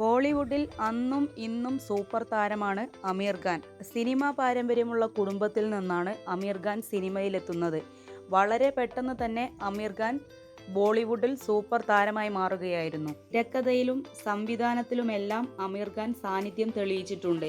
ബോളിവുഡിൽ അന്നും ഇന്നും സൂപ്പർ താരമാണ് അമീർ ഖാൻ. സിനിമാ പാരമ്പര്യമുള്ള കുടുംബത്തിൽ നിന്നാണ് അമീർ ഖാൻ സിനിമയിലെത്തുന്നത്. വളരെ പെട്ടെന്ന് തന്നെ അമീർ ഖാൻ ബോളിവുഡിൽ സൂപ്പർ താരമായി മാറുകയായിരുന്നു. രക്തതയിലും സംവിധാനത്തിലുമെല്ലാം അമീർ ഖാൻ സാന്നിധ്യം തെളിയിച്ചിട്ടുണ്ട്.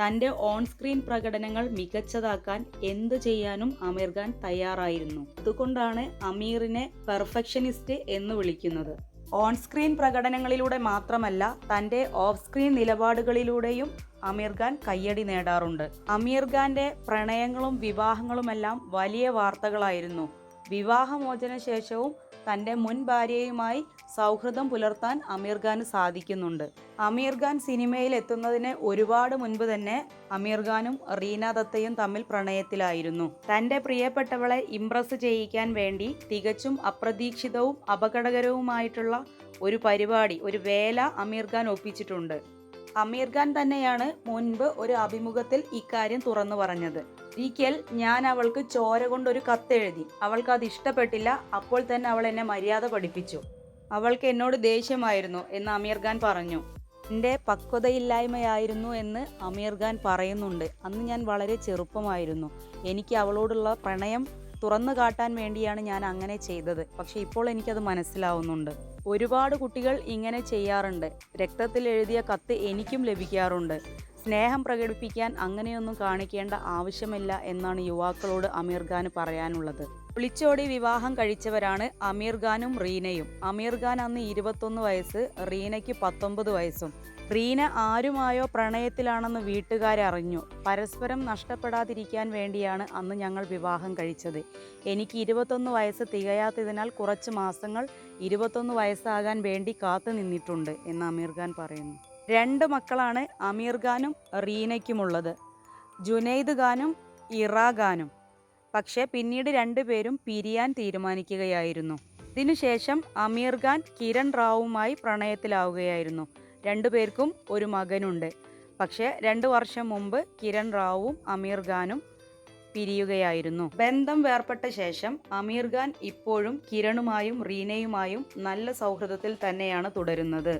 തന്റെ ഓൺ സ്ക്രീൻ പ്രകടനങ്ങൾ മികച്ചതാക്കാൻ എന്ത് ചെയ്യാനും അമീർ ഖാൻ തയ്യാറായിരുന്നു. അതുകൊണ്ടാണ് അമീറിനെ പെർഫെക്ഷനിസ്റ്റ് എന്ന് വിളിക്കുന്നത്. ഓൺ സ്ക്രീൻ പ്രകടനങ്ങളിലൂടെ മാത്രമല്ല തന്റെ ഓഫ് സ്ക്രീൻ നിലപാടുകളിലൂടെയും അമീർ ഖാൻ കയ്യടി നേടാറുണ്ട്. അമീർ ഖാന്റെ പ്രണയങ്ങളും വിവാഹങ്ങളുമെല്ലാം വലിയ വാർത്തകളായിരുന്നു. വിവാഹമോചന ശേഷവും തന്റെ മുൻ ഭാര്യയുമായി സൗഹൃദം പുലർത്താൻ അമീർ ഖാന് സാധിക്കുന്നുണ്ട്. അമീർ ഖാൻ സിനിമയിൽ എത്തുന്നതിന് ഒരുപാട് മുൻപ് തന്നെ അമീർ ഖാനും റീന ദത്തയും തമ്മിൽ പ്രണയത്തിലായിരുന്നു. തന്റെ പ്രിയപ്പെട്ടവളെ ഇംപ്രസ് ചെയ്യിക്കാൻ വേണ്ടി തികച്ചും അപ്രതീക്ഷിതവും അപകടകരവുമായിട്ടുള്ള ഒരു പരിപാടി ഒരു വേല അമീർ ഖാൻ ഒപ്പിച്ചിട്ടുണ്ട്. അമീർ ഖാൻ തന്നെയാണ് മുൻപ് ഒരു അഭിമുഖത്തിൽ ഇക്കാര്യം തുറന്നു പറഞ്ഞത്. ഒരിക്കൽ ഞാൻ അവൾക്ക് ചോര കൊണ്ടൊരു കത്തെഴുതി. അവൾക്ക് അത് ഇഷ്ടപ്പെട്ടില്ല. അപ്പോൾ തന്നെ അവൾ എന്നെ മര്യാദ പഠിപ്പിച്ചു. അവൾക്ക് എന്നോട് ദേഷ്യമായിരുന്നു എന്ന് അമീർ ഖാൻ പറഞ്ഞു. എന്റെ പക്വതയില്ലായ്മയായിരുന്നു എന്ന് അമീർ ഖാൻ പറയുന്നുണ്ട്. അന്ന് ഞാൻ വളരെ ചെറുപ്പമായിരുന്നു. എനിക്ക് അവളോടുള്ള പ്രണയം തുറന്നു കാട്ടാൻ വേണ്ടിയാണ് ഞാൻ അങ്ങനെ ചെയ്തത്. പക്ഷെ ഇപ്പോൾ എനിക്കത് മനസ്സിലാവുന്നുണ്ട്. ഒരുപാട് കുട്ടികൾ ഇങ്ങനെ ചെയ്യാറുണ്ട്. രക്തത്തിൽ എഴുതിയ കത്ത് എനിക്കും ലഭിക്കാറുണ്ട്. സ്നേഹം പ്രകടിപ്പിക്കാൻ അങ്ങനെയൊന്നും കാണിക്കേണ്ട ആവശ്യമില്ല എന്നാണ് യുവാക്കളോട് അമീർ ഖാന് പറയാനുള്ളത്. ഒളിച്ചോടി വിവാഹം കഴിച്ചവരാണ് അമീർ ഖാനും റീനയും. അമീർ ഖാൻ അന്ന് ഇരുപത്തൊന്ന് വയസ്സ് റീനയ്ക്ക് പത്തൊമ്പത് വയസ്സും. റീന ആരുമായോ പ്രണയത്തിലാണെന്ന് വീട്ടുകാർ അറിഞ്ഞു പരസ്പരം നഷ്ടപ്പെടാതിരിക്കാൻ വേണ്ടിയാണ് അന്ന് ഞങ്ങൾ വിവാഹം കഴിച്ചത്. എനിക്ക് ഇരുപത്തൊന്ന് വയസ്സ് തികയാത്തതിനാൽ കുറച്ച് മാസങ്ങൾ ഇരുപത്തൊന്ന് വയസ്സാകാൻ വേണ്ടി കാത്തു നിന്നിട്ടുണ്ട് എന്ന് അമീർ ഖാൻ പറയുന്നു. രണ്ട് മക്കളാണ് അമീർ ഖാനും റീനയ്ക്കുമുള്ളത്. ജുനൈദ് ഖാനും ഇറ ഖാനും. പക്ഷേ പിന്നീട് രണ്ടുപേരും പിരിയാൻ തീരുമാനിക്കുകയായിരുന്നു. ഇതിനുശേഷം അമീർ ഖാൻ കിരൺ റാവുമായി പ്രണയത്തിലാവുകയായിരുന്നു. രണ്ടുപേർക്കും ഒരു മകനുണ്ട്. പക്ഷേ രണ്ട് വർഷം മുമ്പ് കിരൺ റാവുവും അമീർ ഖാനും പിരിയുകയായിരുന്നു. ബന്ധം വേർപ്പെട്ട ശേഷം അമീർ ഖാൻ ഇപ്പോഴും കിരണുമായും റീനയുമായും നല്ല സൗഹൃദത്തിൽ തന്നെയാണ് തുടരുന്നത്.